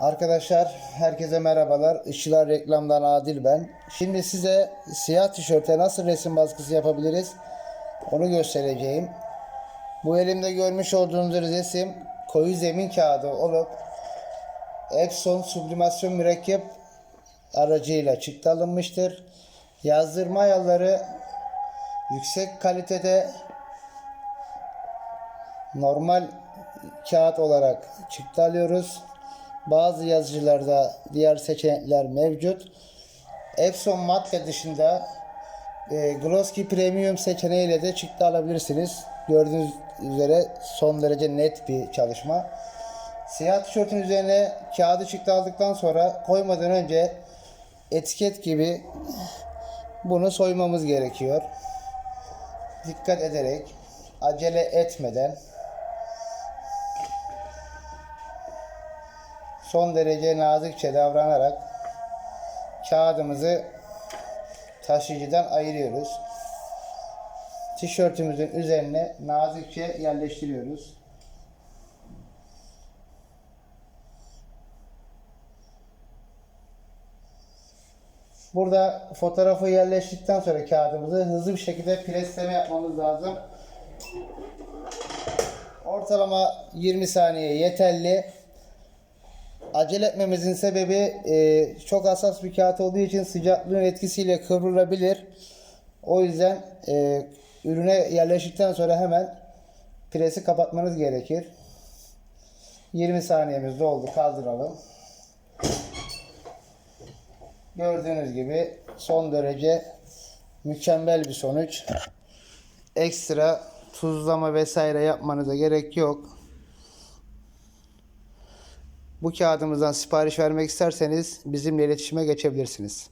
Arkadaşlar herkese merhabalar. Işılar reklamdan Adil ben. Şimdi size siyah tişörte nasıl resim baskısı yapabiliriz onu göstereceğim. Bu elimde görmüş olduğunuz resim koyu zemin kağıdı olup Epson sublimasyon mürekkep aracıyla çıktı alınmıştır. Yazdırma ayarları yüksek kalitede normal kağıt olarak çıktı alıyoruz. Bazı yazıcılarda diğer seçenekler mevcut. Epson matte dışında e, Glossy Premium seçeneğiyle de çıktı alabilirsiniz. Gördüğünüz üzere son derece net bir çalışma. Siyah tişörtün üzerine kağıdı çıktı aldıktan sonra koymadan önce etiket gibi bunu soymamız gerekiyor. Dikkat ederek, acele etmeden son derece nazikçe davranarak kağıdımızı taşıyıcıdan ayırıyoruz. Tişörtümüzün üzerine nazikçe yerleştiriyoruz. Burada fotoğrafı yerleştirdikten sonra kağıdımızı hızlı bir şekilde presleme yapmamız lazım. Ortalama 20 saniye yeterli. Acele etmemizin sebebi e, çok hassas bir kağıt olduğu için sıcaklığın etkisiyle kıvrılabilir. O yüzden e, ürüne yerleştikten sonra hemen presi kapatmanız gerekir. 20 saniyemiz doldu. Kaldıralım. Gördüğünüz gibi son derece mükemmel bir sonuç. Ekstra tuzlama vesaire yapmanıza gerek yok. Bu kağıdımızdan sipariş vermek isterseniz bizimle iletişime geçebilirsiniz.